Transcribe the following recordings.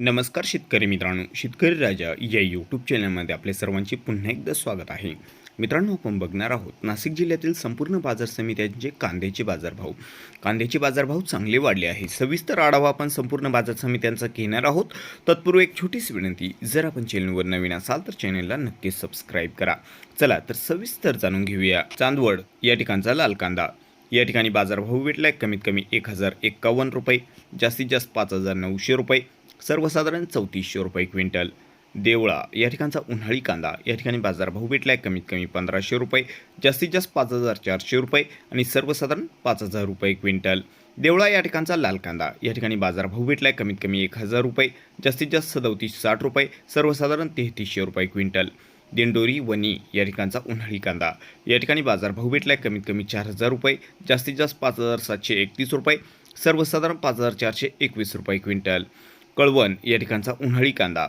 नमस्कार शेतकरी मित्रांनो शेतकरी राजा या यूट्यूब चॅनलमध्ये आपले सर्वांचे पुन्हा एकदा स्वागत आहे. मित्रांनो आपण बघणार आहोत नाशिक जिल्ह्यातील संपूर्ण बाजार समित्यांचे कांद्याचे बाजारभाव. कांद्याचे बाजारभाव चांगले वाढले आहे. सविस्तर आढावा आपण संपूर्ण बाजार समित्यांचा घेणार आहोत. तत्पूर्वी एक छोटीशी विनंती जर आपण चॅनलवर नवीन असाल तर चॅनलला नक्कीच सबस्क्राईब करा. चला तर सविस्तर जाणून घेऊया. चांदवड या ठिकाणचा लाल कांदा. या ठिकाणी बाजारभाव भेटला आहे कमीत कमी एक हजार एक्कावन्न रुपये जास्तीत जास्त पाच हजार नऊशे रुपये. सर्वसाधारण चौतीसशे रुपये क्विंटल. देवळा या ठिकाणचा उन्हाळी कांदा या ठिकाणी बाजारभाव भेटलाय. कमीत कमी पंधराशे रुपये जास्तीत जास्त पाच हजार चारशे रुपये आणि सर्वसाधारण पाच हजार रुपये क्विंटल. देवळा या ठिकाणचा लाल कांदा या ठिकाणी बाजारभाव भेटलाय. कमीत कमी एक हजार रुपये जास्तीत जास्त सदोतीस साठ रुपये सर्वसाधारण तेहतीसशे रुपये क्विंटल. दिंडोरी वनी या ठिकाणचा उन्हाळी कांदा या ठिकाणी बाजारभाव भेटलाय. कमीत कमी चार हजार रुपये जास्तीत जास्त पाच हजार सातशे एकतीस रुपये सर्वसाधारण पाच हजार चारशे एकवीस रुपये क्विंटल. कळवण या ठिकाणचा उन्हाळी कांदा.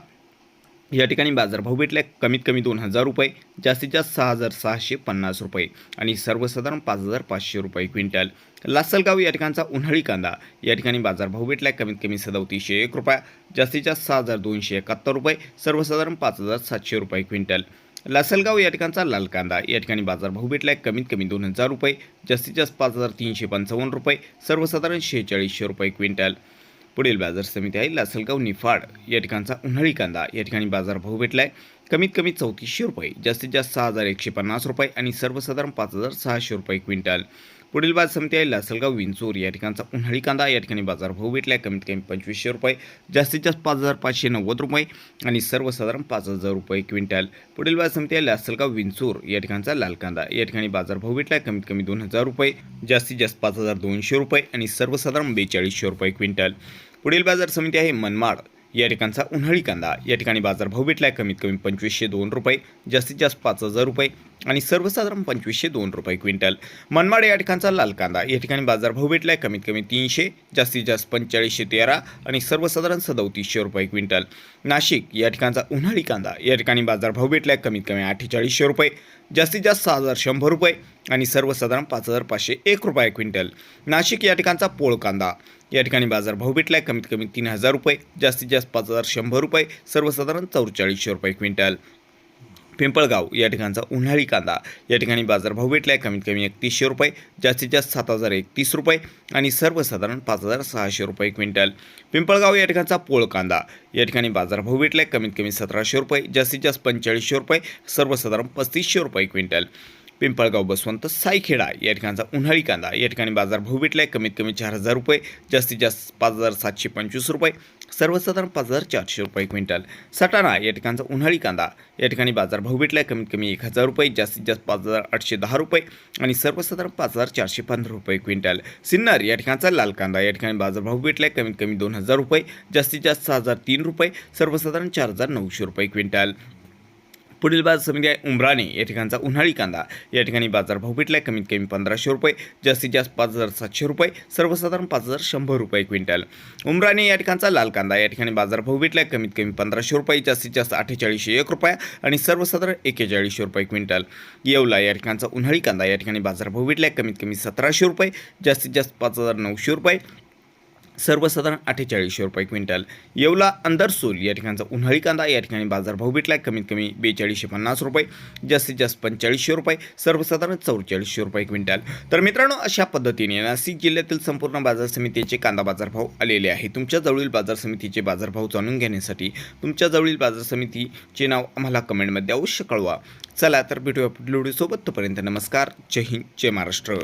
या ठिकाणी बाजारभाव भेटला. कमीत कमी दोन हजार रुपये जास्तीत जास्त सहा हजार सहाशे पन्नास रुपये आणि सर्वसाधारण पाच हजार पाचशे रुपये क्विंटल. लासलगाव या ठिकाणचा उन्हाळी कांदा. या ठिकाणी बाजारभाव भेटला. कमीत कमी सदोतीसशे एक रुपया जास्तीत जास्त सहा हजार दोनशे एकाहत्तर रुपये सर्वसाधारण पाच हजार सातशे रुपये क्विंटल. लासलगाव या ठिकाणचा लाल कांदा. या ठिकाणी बाजारभाव भेटलाय कमीत कमी दोन हजार रुपये जास्तीत जास्त पाच हजार तीनशे पंचावन्न रुपये सर्वसाधारण शेहेचाळीसशे रुपये क्विंटल. पुढील बाजार समिती आहे. लासलगाव निफाड या ठिकाणचा उन्हाळी कांदा या ठिकाणी बाजारभाव आहे कमीत कमी चौतीसशे रुपये जास्तीत जास्त सहा हजार एकशे पन्नास रुपये आणि सर्वसाधारण पाच हजार सहाशे रुपये क्विंटल. पुढील बाजार समिती आहे लासलगाव विंचूर या ठिकाणचा उन्हाळी कांदा या ठिकाणी बाजारभाव आहे कमीत कमी पंचवीसशे रुपये जास्तीत जास्त पाच हजार पाचशे नव्वद रुपये आणि सर्वसाधारण पाच हजार रुपये क्विंटल. पुढील बाजार समिती आहे लासलगाव विंचूर या ठिकाणचा लाल कांदा या ठिकाणी बाजारभाव आहे कमीत कमी दोन हजार रुपये जास्तीत जास्त पाच हजार दोनशे रुपये आणि सर्वसाधारण बेचाळीसशे रुपये क्विंटल. पुढील बाजार समिती आहे मनमाड. या ठिकाणचा उन्हाळी कांदा. या ठिकाणी बाजारभाव आहे कमीत कमी पंचवीसशे दोन रुपये जास्तीत जास्त पाच हजार रुपये आणि सर्वसाधारण पंचवीसशे दोन रुपये क्विंटल. मनमाड या ठिकाणचा लाल कांदा. या ठिकाणी बाजारभाव आहे कमीत कमी तीनशे जास्तीत जास्त पंचेचाळीसशे तेरा आणि सर्वसाधारण सदोतीसशे रुपये क्विंटल. नाशिक या ठिकाणचा उन्हाळी कांदा. या ठिकाणी बाजारभाव आहे कमीत कमी अठ्ठेचाळीसशे रुपये. जास्तीत जास्त सहा हजार शंभर रुपये आणि सर्वसाधारण पाच हजार पाचशे एक रुपये क्विंटल. नाशिक या ठिकाणचा पोळ कांदा. या ठिकाणी बाजार भाव भेटला आहे कमीत कमी तीन हजार रुपये. जास्तीत जास्त पाच हजार शंभर रुपये सर्वसाधारण चौवेचाळीसशे रुपये क्विंटल. पिंपळगाव या ठिकाणचा उन्हाळी कांदा. या ठिकाणी बाजारभाव भेटलाय. कमीत कमी एकतीसशे रुपये जास्तीत जास्त सात हजार एकतीस रुपये आणि सर्वसाधारण पाच हजार सहाशे रुपये क्विंटल. पिंपळगाव या ठिकाणचा पोळ कांदा. या ठिकाणी बाजारभाव आहे कमीत कमी सतराशे रुपये जास्तीत जास्त पंचेचाळीसशे रुपये सर्वसाधारण पस्तीसशे रुपये क्विंटल. पिंपळगाव बसवंत सायखेडा या ठिकाणचा उन्हाळी कांदा. या ठिकाणी बाजारभाव आहे कमीत कमी चार हजार रुपये. जास्तीत जास्त पाच हजार सातशे पंचवीस रुपये. सर्वसाधारण पाच हजार चारशे रुपये क्विंटल. सटाणा या ठिकाणचा उन्हाळी कांदा. या ठिकाणी बाजारभाव आहे कमीत कमी एक हजार रुपये. जास्तीत जास्त पाच हजार आठशे दहा रुपये. आणि सर्वसाधारण पाच हजार चारशे पंधरा रुपये क्विंटल. सिन्नर या ठिकाणचा लाल कांदा. या ठिकाणी बाजारभाव आहे कमीत कमी दोन हजार रुपये. जास्तीत जास्त सहा हजार तीन रुपये. सर्वसाधारण चार हजार नऊशे रुपये क्विंटल. पुढील बाजार समिती आहे उमराणे. या ठिकाणचा उन्हाळी कांदा. या ठिकाणी बाजारभाव भेटलाय. कमीत कमी पंधराशे रुपये. जास्तीत जास्त पाच हजार सातशे रुपये. सर्वसाधारण पाच हजार शंभर रुपये क्विंटल. उमराणे या ठिकाणचा लाल कांदा. या ठिकाणी बाजारभाव भेटलाय. कमीत कमी पंधराशे रुपये. जास्तीत जास्त अठ्ठेचाळीसशे एक रुपये आणि सर्वसाधारण एक्केचाळीसशे रुपये क्विंटल. येवला या ठिकाणचा उन्हाळी कांदा. या ठिकाणी बाजारभाव भेटलाय. कमीत कमी सतराशे रुपये. जास्तीत जास्त पाच हजार नऊशे रुपये. सर्वसाधारण अठ्ठेचाळीसशे रुपये क्विंटल. येवला अंदरसूल या ठिकाणचा उन्हाळी कांदा या ठिकाणी बाजारभाव भेटलाय. कमीत कमी बेचाळीसशे पन्नास रुपये जास्तीत जास्त पंचेचाळीसशे रुपये सर्वसाधारण चौवेचाळीसशे रुपये क्विंटल. तर मित्रांनो अशा पद्धतीने नाशिक जिल्ह्यातील संपूर्ण बाजार समितीचे कांदा बाजारभाव आलेले आहे तुमच्या जवळील बाजार समितीचे बाजारभाव जाणून घेण्यासाठी तुमच्या जवळील बाजार समितीचे नाव आम्हाला कमेंटमध्ये अवश्य कळवा. चला तर भेटूया पुढील व्हिडिओसोबत. तोपर्यंत नमस्कार. जय हिंद जय महाराष्ट्र.